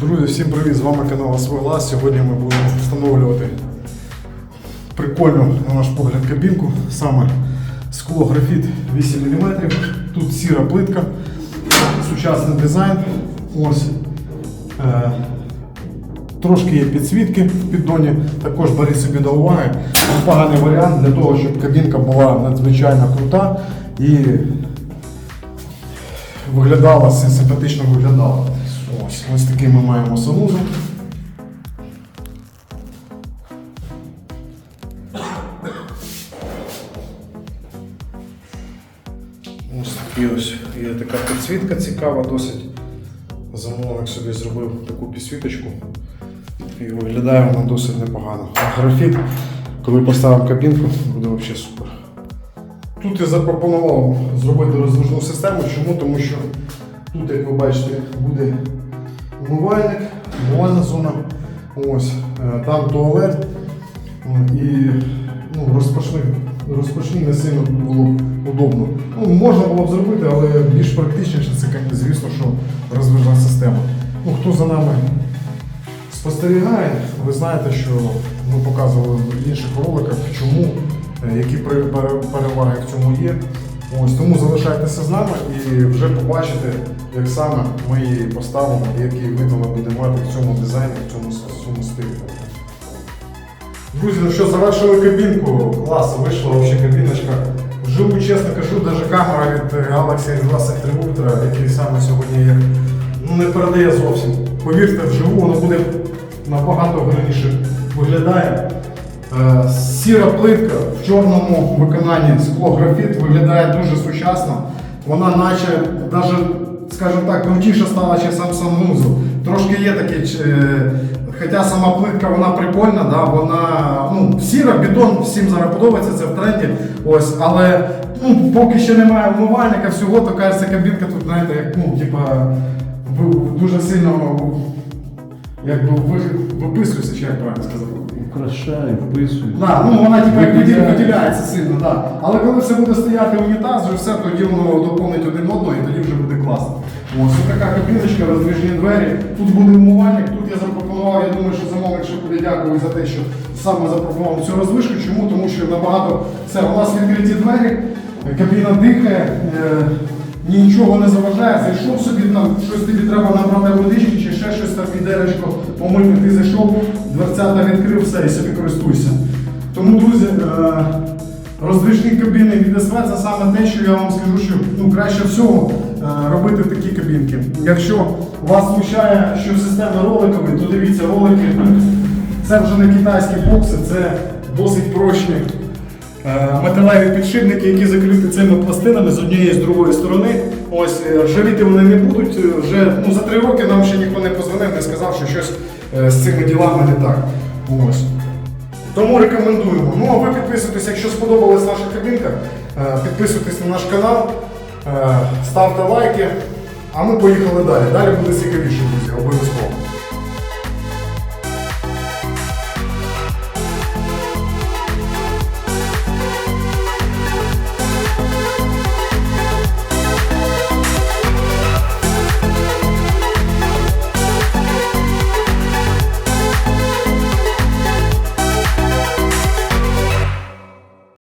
Друзі, всім привіт! З вами канал Глаз. Сьогодні ми будемо встановлювати прикольну, на наш погляд, кабінку. Саме скло графіт 8 мм. Тут сіра плитка, сучасний дизайн. Ось. Е, Трошки є підсвітки в піддоні, також беріть собі до уваги. Непоганий варіант для того, щоб кабінка була надзвичайно крута і виглядала, симпатично виглядала. Ось, ось такий ми маємо санузел. Ось такий ось є така підсвітка цікава досить. Замовник собі зробив таку підсвіточку. І виглядає вона досить непогано. А графіт, коли поставимо кабінку, буде взагалі супер. Тут я запропонував зробити роздвижну систему. Чому? Тому що тут, як ви бачите, буде умивальник, умивальна зона. Ось, е, там туалет. І ну, розпашний, розпашний не сильно було б удобно. Ну, можна було б зробити, але більш практичніше це, звісно, що роздвижна система. Ну, хто за нами спостерігає, ви знаєте, що ми показували в інших роликах, чому, е, які переваги в цьому є. Ось тому залишайтеся з нами і вже побачите, як саме ми її поставимо, і який вид вона буде мати в цьому дизайні, в цьому, в цьому стилі. Друзі, ну що, завершили кабінку. Клас, вийшла взагалі кабіночка. Вживу, чесно кажу, навіть камера від Galaxy S23 Ultra, який саме сьогодні є, ну не передає зовсім. Повірте, вживу воно буде набагато гарніше виглядає. Е, Сіра плитка в чорному виконанні склографіт виглядає дуже сучасно. Вона наче навіть, скажімо так, крутіша стала, ніж сам санвузол. Трошки є такі, е, хоча сама плитка вона прикольна, да, вона ну, сіра, бетон всім зараз подобається, це в тренді. Ось, але ну, поки ще немає вмивальника, всього, то кажеться, кабінка тут, знаєте, як ну, типа, дуже сильно якби ви- виписується, чи як правильно сказати. Украшає, вписує. Да, ну вона як виділ- Виділяє. виділяється сильно, да. Але коли все буде стояти унітаз, вже все, тоді воно доповнить один одного і тоді вже буде класно. Ось така кабіночка, роздвижні двері. Тут буде вмивальник, тут я запропонував, я думаю, що замовник ще буде дякувати за те, що саме запропонував цю роздвижку. Чому? Тому що набагато все, у нас відкриті двері, кабіна дихає. Е, Нічого не заважає, зайшов собі там, щось тобі треба набрати водички чи ще щось там відеречко помити, ти зайшов, дверцята відкрив, все і собі користуйся. Тому, друзі, е, роздвижні кабіни від СВ це саме те, що я вам скажу, що ну, краще всього е, робити такі кабінки. Якщо вас смущає, що система роликові, то дивіться ролики. Це вже не китайські бокси, це досить прочні металеві підшипники, які закриті цими пластинами з однієї і з другої сторони. Ось е, ржавіти вони не будуть. Е, Вже ну, за три роки нам ще ніхто не позвонив, не сказав, що щось е, з цими ділами не так. Ось. Тому рекомендуємо. Ну а ви підписуйтесь, якщо сподобалась наша кабінка, е, підписуйтесь на наш канал, е, ставте лайки, а ми поїхали далі. Далі буде цікавіше, друзі, обов'язково.